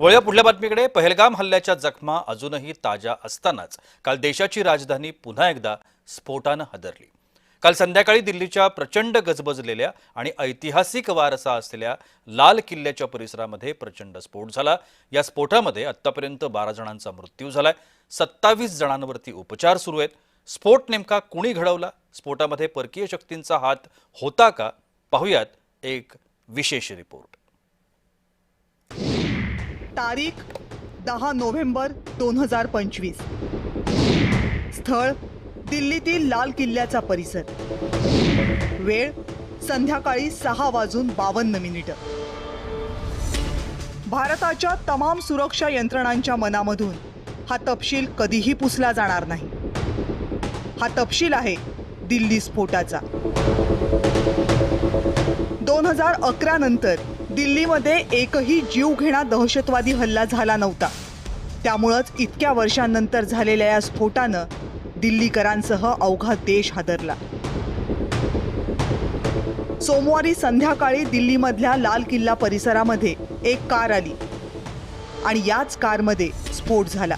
वळ्या पुढल्या बातमीकडे. पहलगाम हल्ल्याच्या जखमा अजूनही ताज्या असतानाच. काल देशाची राजधानी पुन्हा एकदा स्फोटानं हादरली. काल संध्याकाळी दिल्लीच्या प्रचंड गजबजलेल्या आणि ऐतिहासिक वारसा असलेल्या लाल किल्ल्याच्या परिसरामध्ये प्रचंड स्फोट झाला. या स्फोटामध्ये आत्तापर्यंत बारा जणांचा मृत्यू झालाय. सत्तावीस जणांवरती उपचार सुरू आहेत. स्फोट नेमका कुणी घडवला? स्फोटामध्ये परकीय शक्तींचा हात होता का? पाहुयात एक विशेष रिपोर्ट. तारीख दहा नोव्हेंबर दोन हजार पंचवीस. स्थळ दिल्लीतील लाल किल्ल्याचा परिसर. वेळ संध्याकाळी सहा वाजून बावन्न मिनिटं. भारताच्या तमाम सुरक्षा यंत्रणांच्या मनामधून हा तपशील कधीही पुसला जाणार नाही. हा तपशील आहे दिल्ली स्फोटाचा. दोन हजार अकरा नंतर दिल्लीमध्ये एकही जीवघेणा दहशतवादी हल्ला झाला नव्हता. त्यामुळंच इतक्या वर्षांनंतर झालेल्या या स्फोटानं दिल्लीकरांसह अवघा देश हादरला. सोमवारी संध्याकाळी दिल्लीमधल्या लाल किल्ला परिसरामध्ये एक कार आली आणि याच कारमध्ये स्फोट झाला.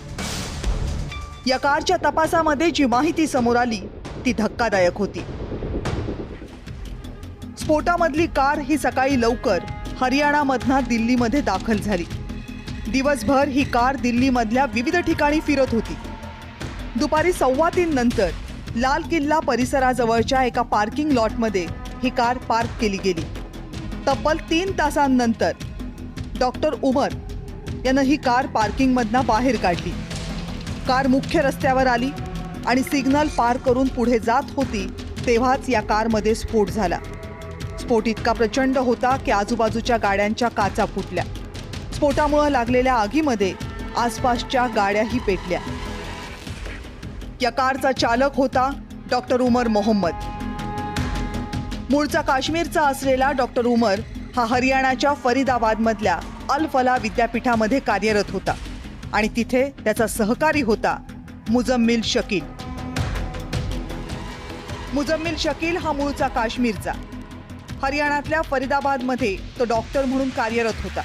या कारच्या तपासामध्ये जी माहिती समोर आली ती धक्कादायक होती. स्फोटामधली कार ही सकाळी लवकर हरियाणामधना दिल्लीमध्ये दाखल झाली. दिवसभर ही कार दिल्लीमधल्या विविध ठिकाणी फिरत होती. दुपारी सव्वा तीन नंतर लाल किल्ला परिसराजवळच्या एका पार्किंग लॉटमध्ये ही कार पार्क केली गेली. तब्बल तीन तासांनंतर डॉक्टर उमर यानं ही कार पार्किंगमधनं बाहेर काढली. कार मुख्य रस्त्यावर आली आणि सिग्नल पार करून पुढे जात होती तेव्हाच या कारमध्ये स्फोट झाला. स्फोट इतका प्रचंड होता की आजूबाजूच्या गाड्यांच्या काचा फुटल्या. स्फोटामुळे लागलेल्या आगीमध्ये आसपासच्या गाड्याही पेटल्या. या कारचा चालक होता डॉक्टर उमर मोहम्मद. मूळचा काश्मीरचा असलेला डॉक्टर उमर हा हरियाणाच्या फरीदाबादमधल्या अल फला विद्यापीठामध्ये कार्यरत होता आणि तिथे त्याचा सहकारी होता मुजम्मिल शकील. मुजम्मिल शकील हा मूळचा काश्मीरचा. हरियाणातल्या फरीदाबादमध्ये तो डॉक्टर म्हणून कार्यरत होता.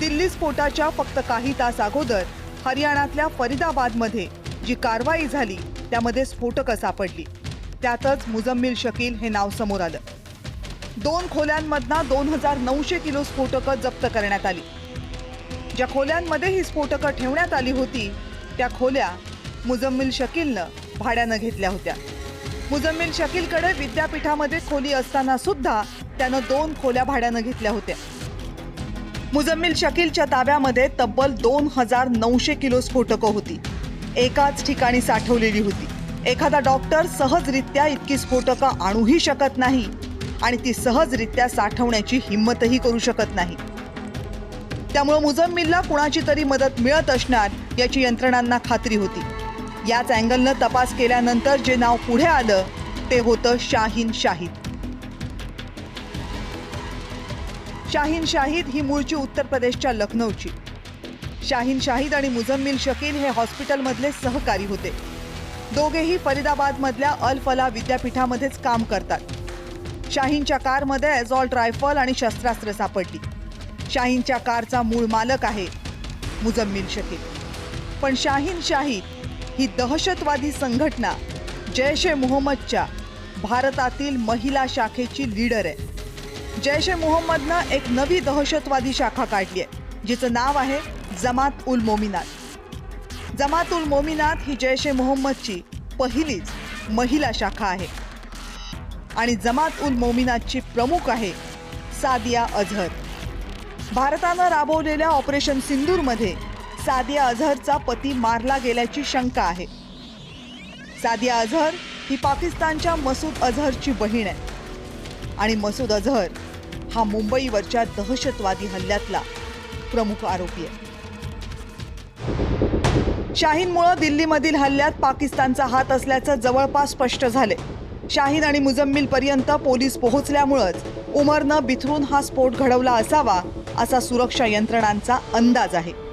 दिल्ली स्फोटाच्या फक्त काही तास अगोदर हरियाणातल्या फरीदाबादमध्ये जी कारवाई झाली त्यामध्ये स्फोटकं सापडली. त्यातच मुजम्मिल शकील हे नाव समोर आलं. दोन खोल्यांमधना दोन हजार नऊशे किलो स्फोटकं जप्त करण्यात आली. ज्या खोल्यांमध्ये ही स्फोटकं ठेवण्यात आली होती त्या खोल्या मुजम्मिल शकीलनं भाड्यानं घेतल्या होत्या. मुजम्मिल शकीलकडे विद्यापीठामध्ये खोली असताना सुद्धा त्यानं दोन खोल्या भाड्यानं घेतल्या होत्या. मुजम्मिल शकीलच्या ताब्यामध्ये तब्बल दोन हजार नऊशे किलो स्फोटकं होती. एकाच ठिकाणी साठवलेली होती. एखादा डॉक्टर सहजरित्या इतकी स्फोटकं आणूही शकत नाही आणि ती सहजरित्या साठवण्याची हिंमतही करू शकत नाही. त्यामुळे मुजम्मिलला कुणाची तरी मदत मिळत असणार याची यंत्रणांना खात्री होती. याच अँगलनं तपास केल्यानंतर जे नाव पुढे आलं ते होतं शाहीन शाहीद. शाहीन शाहीद ही मूळची उत्तर प्रदेशच्या लखनौची. शाहीन शाहीद आणि मुझम्मिल शकील हे हॉस्पिटलमधले सहकारी होते. दोघेही फरीदाबादमधल्या अल फला विद्यापीठामध्येच काम करतात. शाहीनच्या कारमध्ये ॲझॉल्ट रायफल आणि शस्त्रास्त्र सापडली. शाहीनच्या कारचा मूळ मालक आहे मुझम्मिल शकील. पण शाहीन शाहीद ही दहशतवादी संघटना जैश ए मोहम्मदच्या भारतातील महिला शाखेची लीडर आहे. जैश ए मोहम्मदनं एक नवी दहशतवादी शाखा काढली आहे जिचं नाव आहे जमात उल मोमिनात. जमात उल मोमिनात ही जैश ए मोहम्मदची पहिलीच महिला शाखा आहे. आणि जमात उल मोमिनातची प्रमुख आहे सादिया अझहर भारतानं राबवलेल्या ऑपरेशन सिंदूरमध्ये सादिया अझहरचा पती मारला गेल्याची शंका आहे. सादिया अझहर ही पाकिस्तानच्या मसूद अझहरची बहीण आहे. आणि मसूद अझहर हा मुंबईवरच्या दहशतवादी हल्ल्यातला प्रमुख आरोपी आहे. शाहीनमुळं दिल्लीमधील हल्ल्यात पाकिस्तानचा हात असल्याचं जवळपास स्पष्ट झाले शाहीन आणि मुजम्मिल पर्यंत पोलीस पोहोचल्यामुळंच उमरनं बिथरून हा स्फोट घडवला असावा असा सुरक्षा यंत्रणांचा अंदाज आहे.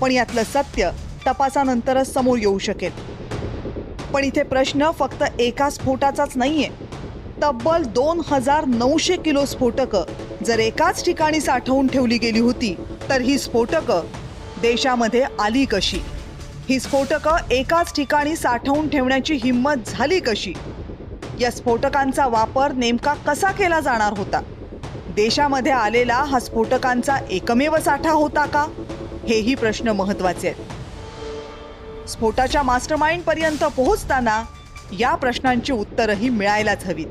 पण यातलं सत्य तपासानंतरच समोर येऊ शकेल. पण इथे प्रश्न फक्त एका स्फोटाचाच नाहीये. तब्बल दोन हजार नऊशे किलो स्फोटकं जर एकाच ठिकाणी साठवून ठेवली गेली होती तर ही स्फोटकं देशामध्ये आली कशी? ही स्फोटकं एकाच ठिकाणी साठवून ठेवण्याची हिंमत झाली कशी? या स्फोटकांचा वापर नेमका कसा केला जाणार होता? देशामध्ये आलेला हा स्फोटकांचा एकमेव साठा होता का? हेही प्रश्न महत्त्वाचे आहेत. स्फोटाच्या मास्टरमाइंड पर्यंत पोहोचताना या प्रश्नांची उत्तरही मिळायलाच हवीत.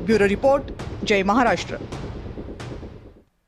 ब्युरो रिपोर्ट जय महाराष्ट्र.